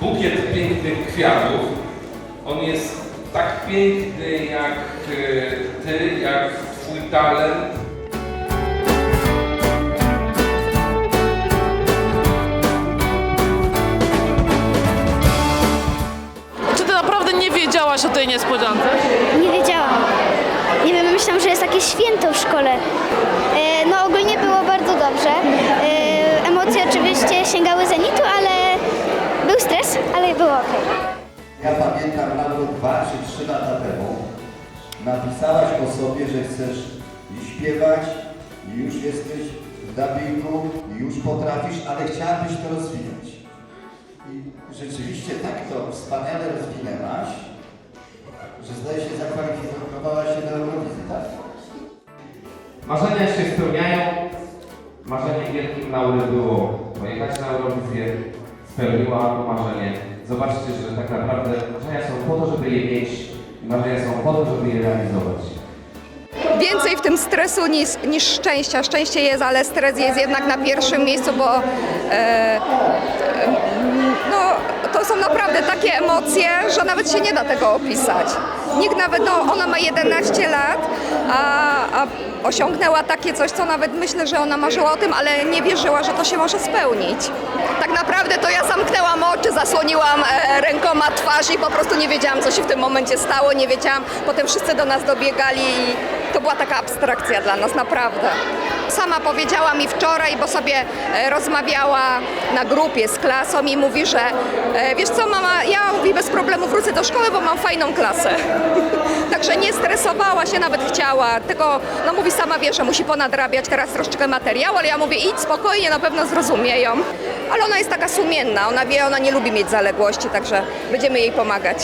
bukiet pięknych kwiatów. On jest tak piękny jak e, ty, jak twój talent. Czy ty naprawdę nie wiedziałaś o tej niespodziance? Nie wiedziałam. Nie wiem, myślałam, że jest jakieś święto w szkole. E, No ogólnie było bardzo dobrze. Sięgały zenitu, ale był stres, ale było ok. Ja pamiętam nawet dwa czy trzy lata temu napisałaś o sobie, że chcesz i śpiewać, i już jesteś w dubbingu, i już potrafisz, ale chciałabyś to rozwinąć. I rzeczywiście tak to wspaniale rozwinęłaś, że zdaje się zakwalifikowałaś się do Eurowizji, tak? Marzenia się spełniają. Marzeniem wielkim Laury było pojechać na Eurowizję. Spełniła marzenie. Zobaczcie, że tak naprawdę marzenia są po to, żeby je mieć. i Marzenia są po to, żeby je realizować. Więcej w tym stresu niż, niż szczęścia. Szczęście jest, ale stres jest jednak na pierwszym miejscu, bo e, e, no, to są naprawdę takie emocje, że nawet się nie da tego opisać. Nikt nawet, no, ona ma 11 lat, a, osiągnęła takie coś, co nawet myślę, że ona marzyła o tym, ale nie wierzyła, że to się może spełnić. Tak naprawdę to ja zamknęłam oczy, zasłoniłam e, rękoma twarz i po prostu nie wiedziałam, co się w tym momencie stało, nie wiedziałam. Potem wszyscy do nas dobiegali i to była taka abstrakcja dla nas, naprawdę. Sama powiedziała mi wczoraj, bo sobie e, rozmawiała na grupie z klasą i mówi, że e, wiesz co mama, ja mówi, bez problemu wrócę do szkoły, bo mam fajną klasę. Także nie stresowała się, nawet chciała, tylko no mówi sama wie, że musi ponadrabiać teraz troszeczkę materiału, ale ja mówię idź spokojnie, na pewno zrozumieją. Ale ona jest taka sumienna, ona wie, ona nie lubi mieć zaległości, także będziemy jej pomagać.